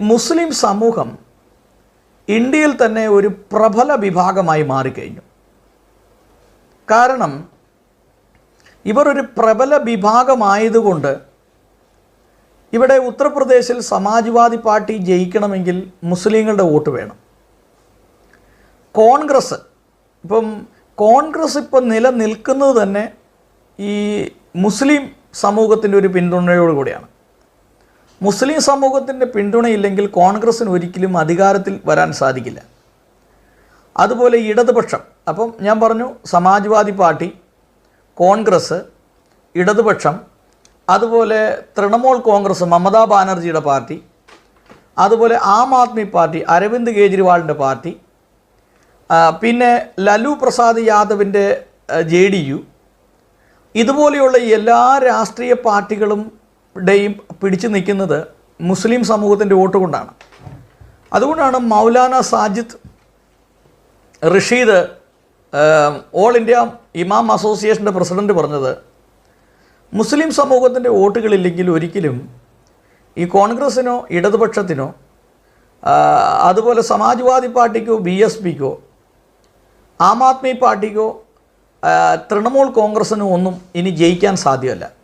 മുസ്ലിം സമൂഹം ഇന്ത്യയിൽ തന്നെ ഒരു പ്രബല വിഭാഗമായി മാറിക്കഴിഞ്ഞു. കാരണം ഇവർ ഒരു പ്രബല വിഭാഗമായതുകൊണ്ട് ഇവിടെ ഉത്തർപ്രദേശിൽ സമാജ്വാദി പാർട്ടി ജയിക്കണമെങ്കിൽ മുസ്ലിങ്ങളുടെ വോട്ട് വേണം. കോൺഗ്രസ് ഇപ്പം കോൺഗ്രസ് ഇപ്പം നിലനിൽക്കുന്നത് തന്നെ ഈ മുസ്ലിം സമൂഹത്തിന്റെ ഒരു പിന്തുണയോടുകൂടിയാണ് മുസ്ലിം സമൂഹത്തിന്റെ പിന്തുണയില്ലെങ്കിൽ കോൺഗ്രസ്സിന് ഒരിക്കലും അധികാരത്തിൽ വരാൻ സാധിക്കില്ല. അതുപോലെ ഇടതുപക്ഷം. അപ്പം ഞാൻ പറഞ്ഞു സമാജ്വാദി പാർട്ടി കോൺഗ്രസ് ഇടതുപക്ഷം അതുപോലെ തൃണമൂൽ കോൺഗ്രസ് മമതാ ബാനർജിയുടെ പാർട്ടി അതുപോലെ ആം ആദ്മി പാർട്ടി അരവിന്ദ് കെജ്രിവാളിന്റെ പാർട്ടി പിന്നെ ലലു പ്രസാദ് യാദവിന്റെ ജെ ഡി യു. ഇതുപോലെയുള്ള എല്ലാ രാഷ്ട്രീയ പാർട്ടികളും ഡേയും പിടിച്ചു നിൽക്കുന്നത് മുസ്ലിം സമൂഹത്തിന്റെ വോട്ട് കൊണ്ടാണ്. അതുകൊണ്ടാണ് Maulana Sajid Rashid all India imam അസോസിയേഷന്റെ പ്രസിഡന്റ് പറഞ്ഞത് മുസ്ലിം സമൂഹത്തിന്റെ വോട്ടുകളില്ലെങ്കിൽ ഒരിക്കലും ഈ കോൺഗ്രസ്സിനോ ഇടതുപക്ഷത്തിനോ അതുപോലെ സമാജ്വാദി പാർട്ടിക്കോ ബി എസ് പിക്കോ ആം ആദ്മി പാർട്ടിക്കോ തൃണമൂൽ കോൺഗ്രസ്സിനോ ഒന്നും ഇനി ജയിക്കാൻ സാധ്യമല്ല.